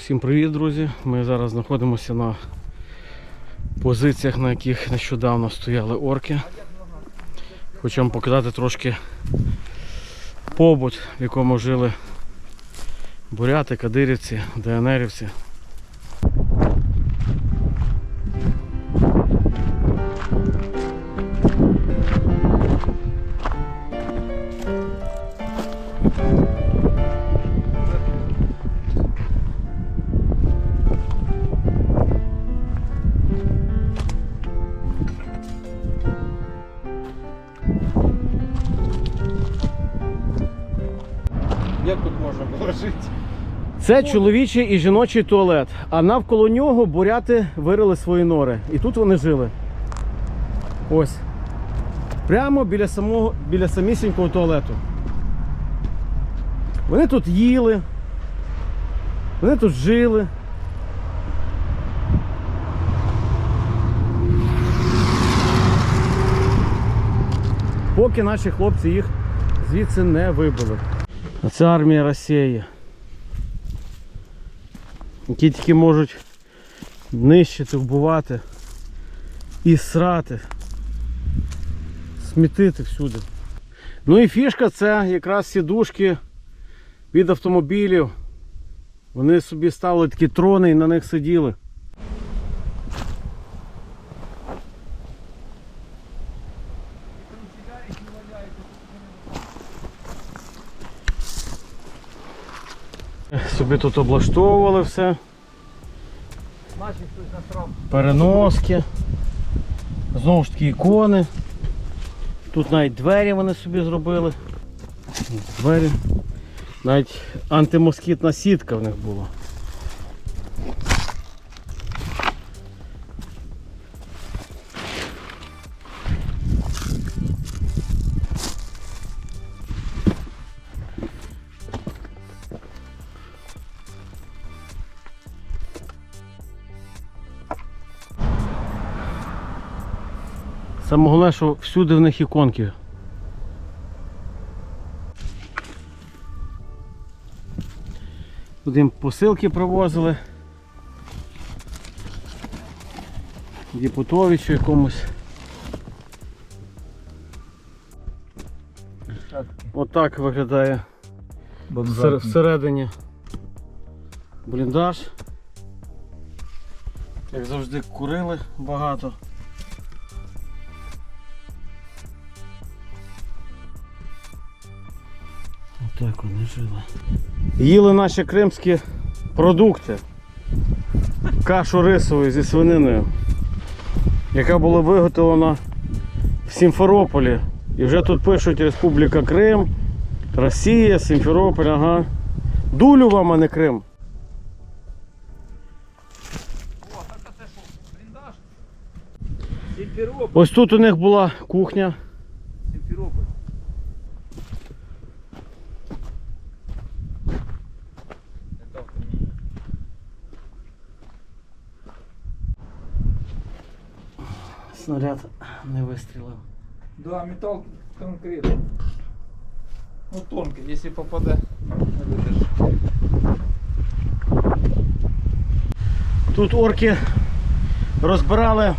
Усім привіт, друзі! Ми зараз знаходимося на позиціях, на яких нещодавно стояли орки. Хочу вам показати трошки побут, в якому жили буряти, кадирівці, ДНРівці. Це чоловічий і жіночий туалет, а навколо нього буряти вирили свої нори. І тут вони жили. Ось. Прямо біля самого, біля самісінького туалету. Вони тут їли. Вони тут жили. Поки наші хлопці їх звідси не вибили. Це армія Росії. Які тільки можуть нищити, вбивати і срати, смітити всюди. Ну і фішка це якраз сідушки від автомобілів. Вони собі ставили такі трони і на них сиділи. Собі тут облаштовували все. Переноски. Знову ж таки ікони. Тут навіть двері вони собі зробили. Двері. Навіть антимоскітна сітка в них була. Саме головне, що всюди в них іконки. Тут їм посилки привозили. Діпутовичу якомусь. Отак виглядає всер- всередині бліндаж. Як завжди курили багато. Отак вони жили. Їли наші кримські продукти. Кашу рисову зі свининою, яка була виготовлена в Сімферополі. І вже тут пишуть Республіка Крим, Росія, Сімферополь, ага. Дулю вам, а не Крим. Ось тут у них була кухня. Сімферополь. Не так мені. Снаряд не вистрілив. Да, металл конкретно. Ну тонкий, если попаде, не видиш. Тут орки розбирали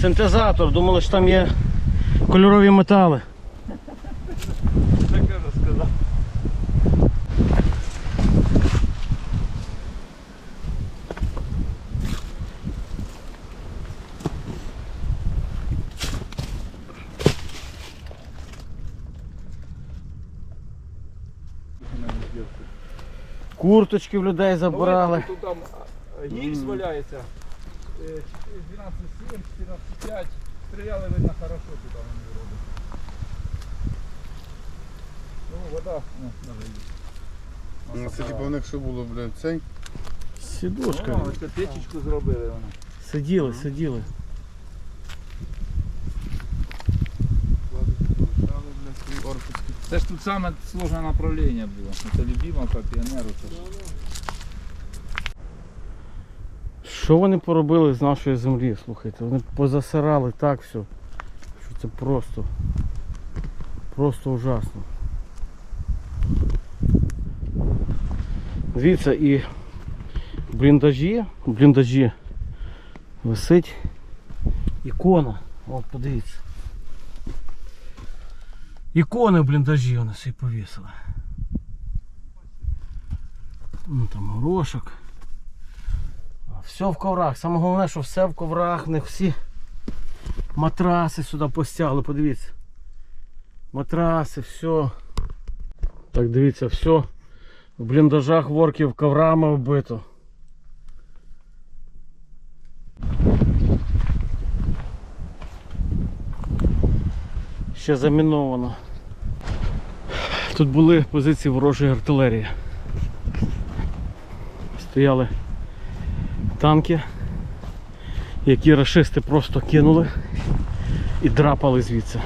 синтезатор, думали, що там є кольорові метали. Курточки в людей забирали. Тут там гільз валяється. Е, 12,7, 14,5. Стріляли, видно, хорошо туди вони роблять. Ну, вода, ну, є. Ну, Це типу у них що було, блядь, цей? Сідушка. О, ось печечку зробили вони. Сиділи, сиділи. Це ж тут саме сложне направлення було. Це любимовка піонеру. Що вони поробили з нашої землі, слухайте? Вони позасирали так все. Що це просто. Просто ужасно. Дивіться, і бліндажі, бліндажі висить ікона. От подивіться. Ікони в бліндажі вони всі повісили. Ну там горошок. Все в коврах. Саме головне, що все в коврах, в них всі матраси сюди постягли, подивіться. Матраси, все. Так, дивіться, все. В бліндажах ворків коврами вбито. Ще заміновано. Тут були позиції ворожої артилерії. Стояли танки, які рашисти просто кинули і драпали звідси.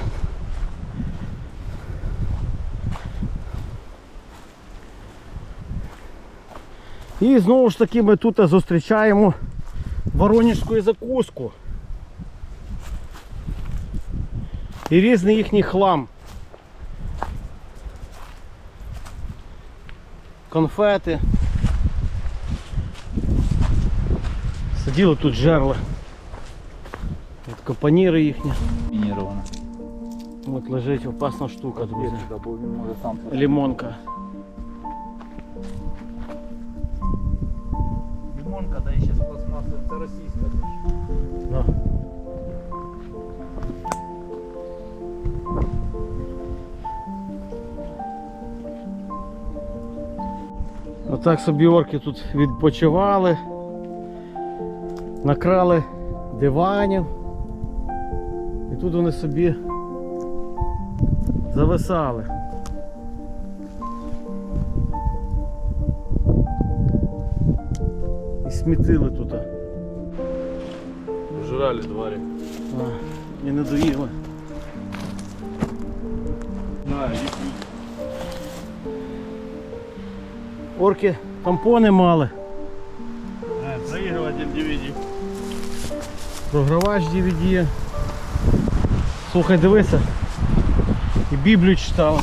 І знову ж таки ми тут зустрічаємо воронежську закуску. І різний їхній хлам. Конфети. Сиділи тут жерли. От капаніри їхні. Мініровано. От лежить опасна штука, друзі. бо він може сам Лімонка. Лимонка, да і ще з пластмаси. Це російська теж. Да. Отак собі орки тут відпочивали, накрали диванів. І тут вони собі зависали. І смітили тут. Жрали тварі. А, і не доїли. Орки тампони мали, Проігруватель DVD. програвач DVD. Слухай, дивися. І Біблію читали.